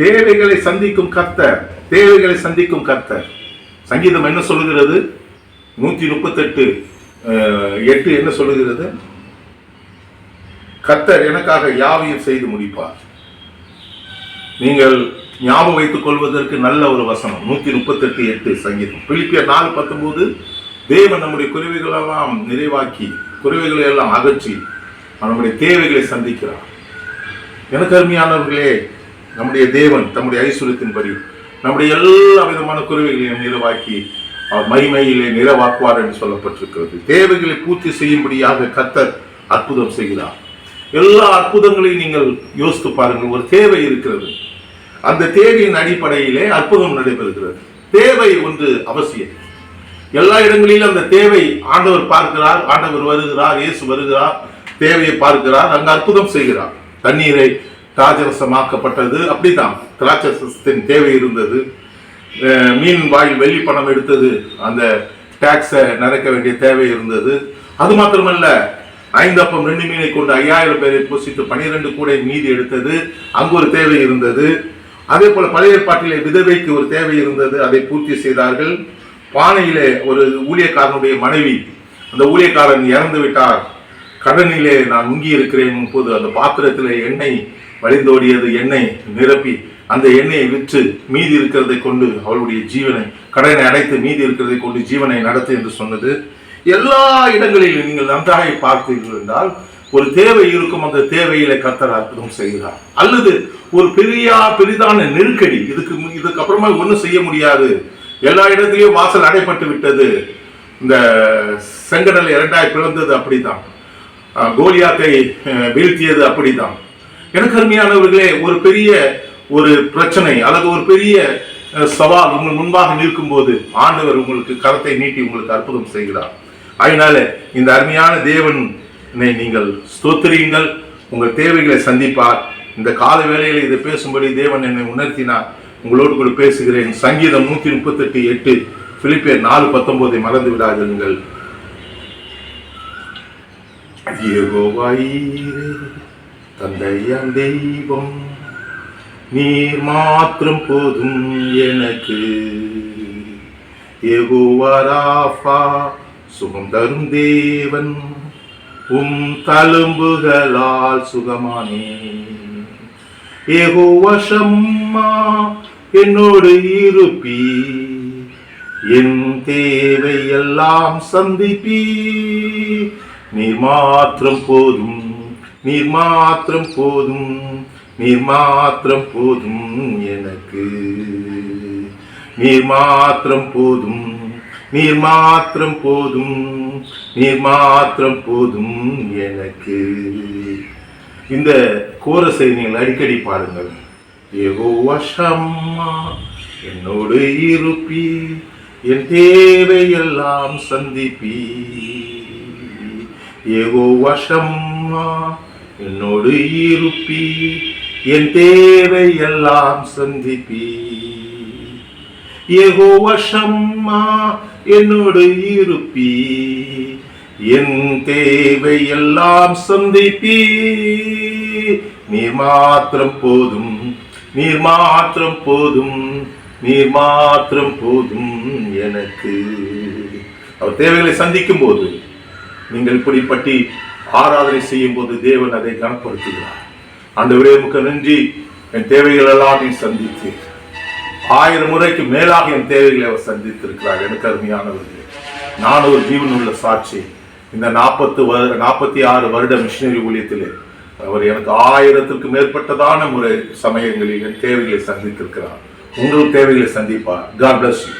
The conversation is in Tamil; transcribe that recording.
தேவைகளை சந்திக்கும் கர்த்தர் தேவைகளை சந்திக்கும் கர்த்தர். சங்கீதம் என்ன சொல்லுகிறது? நூத்தி முப்பத்தெட்டு எட்டு என்ன சொல்லுகிறது? கர்த்தர் எனக்காக யாவையும் செய்து முடிப்பார். நீங்கள் ஞாபகம் வைத்துக் கொள்வதற்கு நல்ல ஒரு வசனம். நூத்தி முப்பத்தெட்டு எட்டு சங்கீதம். பிலிப்பியர் நாலு பத்தொன்பது தேவன் நம்முடைய குறைவுகளெல்லாம் நிறைவாக்கி குறைவுகளை எல்லாம் அகற்றி நம்முடைய தேவைகளை சந்திக்கிறார். எனக்கு அருமையானவர்களே நம்முடைய தேவன் தம்முடைய ஐஸ்வர்யத்தின்படி நம்முடைய எல்லா விதமான குறைவுகளையும் நிறைவாக்கி அவர் மகிமையிலே நிறைவாக்குவார் என்று சொல்லப்பட்டிருக்கிறது. தேவைகளை பூர்த்தி செய்யும்படியாக கத்தர் அற்புதம் செய்கிறார். எல்லா அற்புதங்களையும் நீங்கள் யோசித்து பாருங்கள் ஒரு தேவை இருக்கிறது. அந்த தேவையின் அடிப்படையிலே அற்புதம் நடைபெறுகிறது. தேவை ஒன்று அவசியம். எல்லா இடங்களிலும் அந்த தேவை ஆண்டவர் பார்க்கிறார் ஆண்டவர் வருகிறார் இயேசு வருகிறார் தேவையை பார்க்கிறார் அங்கு அற்புதம் செய்கிறார். தண்ணீரை ராஜரசமாக்கப்பட்டது அப்படிதான் திராட்சரசத்தின் தேவை இருந்தது. மீன் வாயில் வெள்ளி பணம் எடுத்தது. அந்த டாக்ஸை நிறைக்க வேண்டிய தேவை இருந்தது. அது மாத்திரமல்ல ஐந்து அப்பம் ரெண்டு மீனை கொண்டு ஐயாயிரம் பேரை பூசித்து பனிரெண்டு கூடை மீதி எடுத்தது. அங்கு ஒரு தேவை இருந்தது. அதே போல பழைய பாட்டிலே விதவைக்கு ஒரு தேவை இருந்தது. அதை பூர்த்தி செய்தார்கள். பானையிலே ஒரு ஊழியக்காரனுடைய மனைவி அந்த ஊழியக்காரன் இறந்து விட்டார். கடனிலே நான் முங்கி இருக்கிறேன் போது அந்த பாத்திரத்திலே எண்ணெய் வழிந்தோடியது எண்ணெய் நிரப்பி அந்த எண்ணெயை விற்று மீதி இருக்கிறதை கொண்டு அவளுடைய ஜீவனை கடனை அடைத்து மீதி இருக்கிறதை கொண்டு ஜீவனை நடத்து என்று சொன்னது. எல்லா இடங்களிலும் நீங்கள் நன்றாக பார்த்தீர்கள் என்றால் ஒரு தேவை இருக்கும் அந்த தேவையில கத்தர் அற்புதம் செய்கிறார். அல்லது ஒரு பெரிய பெரிதான நெருக்கடி இதுக்கு இதுக்கு அப்புறமா ஒன்றும் செய்ய முடியாது. எல்லா இடத்திலையும் வாசல் அடைப்பட்டு விட்டது. இந்த செங்கடல் இரண்டாய் பிறந்தது அப்படிதான் கோலியாத்தை வீழ்த்தியது அப்படிதான் எனக்கு அருமையானவர்களே ஒரு பெரிய ஒரு பிரச்சனை அல்லது ஒரு பெரிய சவால் உங்கள் முன்பாக நிற்கும் போது ஆண்டவர் உங்களுக்கு கரத்தை நீட்டி உங்களுக்கு அற்புதம் செய்கிறார். அதனால இந்த அருமையான தேவனை நீங்கள் ஸ்தோத்திரியுங்கள். உங்கள் தேவைகளை சந்திப்பார். இந்த கால வேளையில் இதை பேசும்படி தேவன் என்னை உணர்த்தினார். உங்களோடு கூட பேசுகிறேன். சங்கீதம் நூத்தி முப்பத்தெட்டு எட்டு பிலிப்பியர் நாலு பத்தொன்பதை மறந்து விடாதீர்கள் தந்தையாம் தெய்வம். நீர் மாத்திரம் போதும் எனக்கு. எகுவராஃபா சுகம் தரும் தேவன். உம் தழும்புகளால் சுகமானே. யெகோவா என்னோடு இருப்பி என் தேவையெல்லாம் சந்திப்பி நீ மாத்திரம் போதும் நீர் மாத்திரம் போதும் நீர் மாத்திரம் போதும் எனக்கு. நீர் மாத்திரம் போதும் நீர் மாத்திரம் போதும் நீர் மாத்திரம் போதும் எனக்கு. இந்த கோரஸை நீங்கள் அடிக்கடி பாடுங்கள். ஏகோ வஷம்மா என்னோடு இருப்பி என் தேவையெல்லாம் சந்திப்பி ஏகோ வஷம்மா என்னோடு இருப்பி என் தேவையெல்லாம் சந்திப்பி. ஏகோ வசம்மா என்னோடு இருப்பி என் தேவை எல்லாம் சந்திப்பி. நீர் மாத்திரம் போதும் நீர் மாத்திரம் போதும் நீர் மாத்திரம் போதும் எனக்கு. அவர் தேவைகளை சந்திக்கும் போது நீங்கள் இப்படிப்பட்டி ஆராதனை செய்யும் போது தேவன் அதை கனப்படுத்துகிறார். அந்த விரைவுக்கு நன்றி. என் தேவைகள் எல்லாம் நீ சந்தித்து. ஆயிரம் முறைக்கு மேலாக என் தேவைகளை அவர் சந்தித்திருக்கிறார். எனக்கு அருமையானவர்களே நான் ஒரு ஜீவன் உள்ள சாட்சி. இந்த நாற்பத்து நாற்பத்தி ஆறு வருட மிஷினரி ஊழியத்திலே அவர் எனக்கு ஆயிரத்திற்கு மேற்பட்டதான முறை சமயங்களில் என் தேவைகளை சந்தித்திருக்கிறார். உங்கள் தேவைகளை சந்திப்பார். God bless you